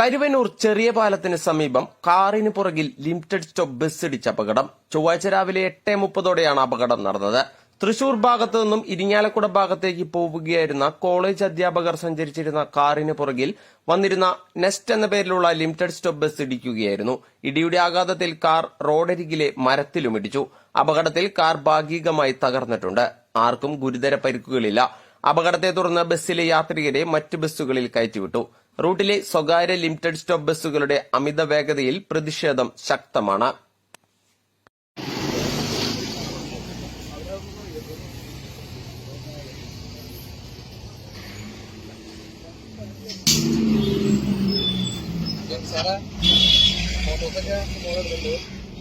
കരുവന്നൂർ ചെറിയ പാലത്തിന് സമീപം കാറിന് പുറകിൽ ലിമിറ്റഡ് സ്റ്റോപ്പ് ബസ് ഇടിച്ച അപകടം. ചൊവ്വാഴ്ച രാവിലെ എട്ട് മുപ്പതോടെയാണ് അപകടം നടന്നത്. തൃശൂർ ഭാഗത്തു നിന്നും ഇരിങ്ങാലക്കുട ഭാഗത്തേക്ക് പോവുകയായിരുന്ന കോളേജ് അധ്യാപകർ സഞ്ചരിച്ചിരുന്ന കാറിന് പുറകിൽ വന്നിരുന്ന നെസ്റ്റ് എന്ന പേരിലുള്ള ലിമിറ്റഡ് സ്റ്റോപ്പ് ബസ് ഇടിക്കുകയായിരുന്നു. ഇടിയുടെ ആഘാതത്തിൽ കാർ റോഡരികിലെ മരത്തിലും ഇടിച്ചു. അപകടത്തിൽ കാർ ഭാഗികമായി തകർന്നിട്ടുണ്ട്. ആർക്കും ഗുരുതര പരിക്കുകളില്ല. അപകടത്തെ തുടർന്ന് ബസ്സിലെ യാത്രികരെ മറ്റ് ബസ്സുകളിൽ കയറ്റിവിട്ടു. റൂട്ടിലെ സ്വകാര്യ ലിമിറ്റഡ് സ്റ്റോപ്പ് ബസ്സുകളുടെ അമിത വേഗതയിൽ പ്രതിഷേധം ശക്തമാണ്.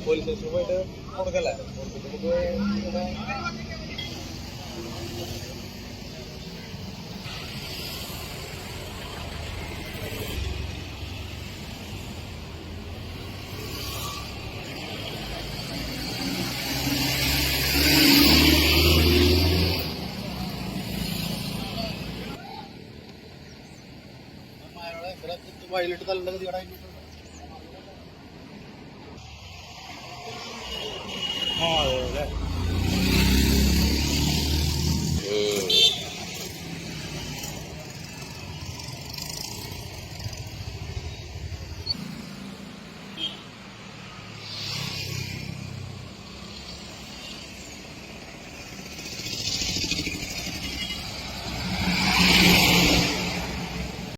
പോലീസ് സ്റ്റേഷനിൽ വയലിട്ട് തല്ലേണ്ട ഗതി കടായിട്ട് ആ അതെ.